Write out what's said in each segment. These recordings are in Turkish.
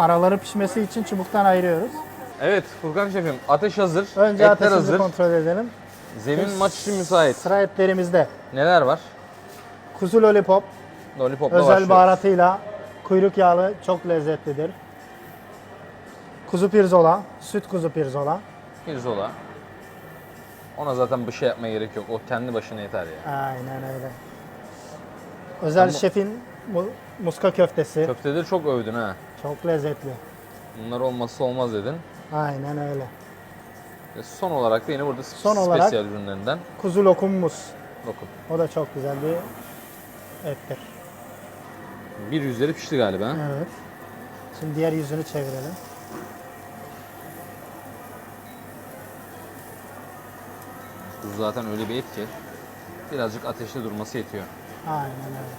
Araları pişmesi için çubuktan ayırıyoruz. Evet Furkan Şefim ateş hazır. Önce etler ateşimizi hazır. kontrol edelim. Zemin maç için müsait. Sıra etlerimizde. Neler var? Kuzu lollipop, Lollipop'la özel başlıyoruz. baharatıyla, kuyruk yağlı çok lezzetlidir. Kuzu pirzola, süt kuzu pirzola. Pirzola. Ona zaten bir şey yapmaya gerek yok. O kendi başına yeter ya. Aynen öyle. Özel şefin muska köftesi. Köfteleri çok övdün ha. Çok lezzetli. Bunlar olmazsa olmaz dedin. Aynen öyle. Ve son olarak da yine burada Son olarak- spesiyal ürünlerinden Kuzu lokumumuz. lokum. O da çok güzel bir ettir. Bir yüzleri pişti galiba. Evet. Şimdi diğer yüzünü çevirelim. Bu zaten öyle bir et ki birazcık ateşte durması yetiyor. Aynen öyle.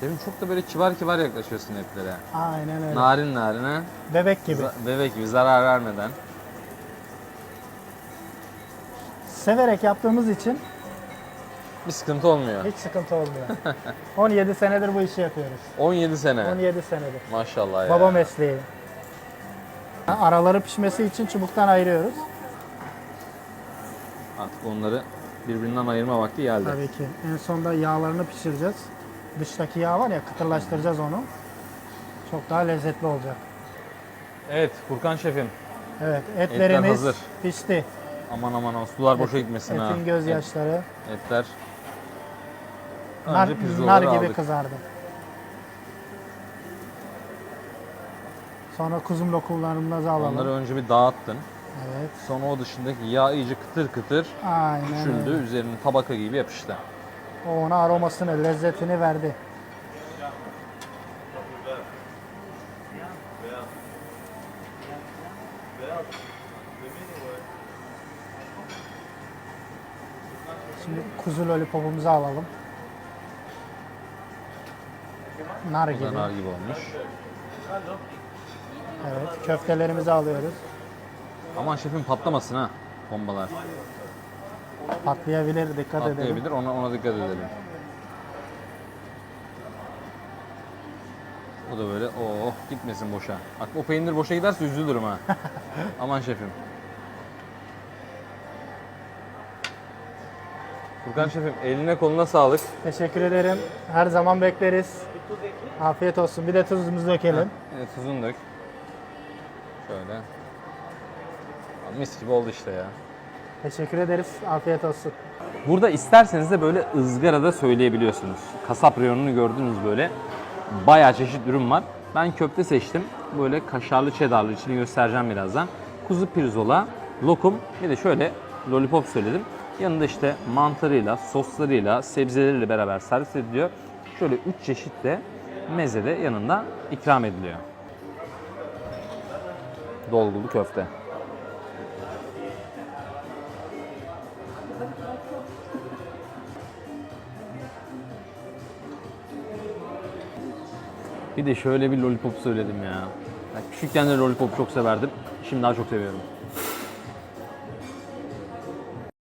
Şefim çok da böyle kibar kibar yaklaşıyorsun etlere. Aynen öyle. Narin narine, Bebek gibi. za- bebek gibi zarar vermeden. Severek yaptığımız için Bir sıkıntı olmuyor. hiç sıkıntı olmuyor. 17 senedir bu işi yapıyoruz. 17 sene. 17 senedir. Maşallah ya. Baba mesleği. Araları pişmesi için çubuktan ayırıyoruz. Artık onları birbirinden ayırma vakti geldi. Tabii ki. En sonda yağlarını pişireceğiz. Dıştaki yağ var ya kıtırlaştıracağız onu. Çok daha lezzetli olacak. Evet Furkan Şefim. Evet etlerimiz hazır. pişti. Aman aman aman sular boşa gitmesin ha. Etin gözyaşları Et- etler. nar, Önce nar gibi aldık. kızardı. Sonra kuzum lokumlarımızı alalım. Onları önce bir dağıttın. Evet. Sonra o dışındaki yağ iyice kıtır kıtır Aynen küçüldü. öyle. Üzerine tabaka gibi yapıştı. O ona aromasını, lezzetini verdi. Şimdi kuzu lollipopumuzu alalım. Nar gibi. nar gibi olmuş. Evet, köftelerimizi alıyoruz. Aman şefim patlamasın ha bombalar. Patlayabilir, dikkat edelim. Patlayabilir ona, ona dikkat edelim. Bu da böyle oh gitmesin boşa. Bak o peynir boşa giderse üzülürüm ha. Aman şefim. Furkan şefim eline koluna sağlık. Teşekkür ederim. Her zaman bekleriz. Afiyet olsun. Bir de tuzumuzu dökelim. Evet, tuzunu dök. Şöyle. Mis gibi oldu işte ya. Teşekkür ederiz. Afiyet olsun. Burada isterseniz de böyle ızgarada söyleyebiliyorsunuz. Kasap reyonunu gördünüz böyle. Bayağı çeşit ürün var. Ben köfte seçtim. Böyle kaşarlı çedarlı içini göstereceğim birazdan. Kuzu pirzola, lokum bir de şöyle lollipop söyledim. Yanında işte mantarıyla, soslarıyla, sebzeleriyle beraber servis ediliyor. Şöyle 3 çeşit de meze de yanında ikram ediliyor. Dolgulu köfte. Bir de şöyle bir lollipop söyledim ya. küçükken de lollipop çok severdim. Şimdi daha çok seviyorum.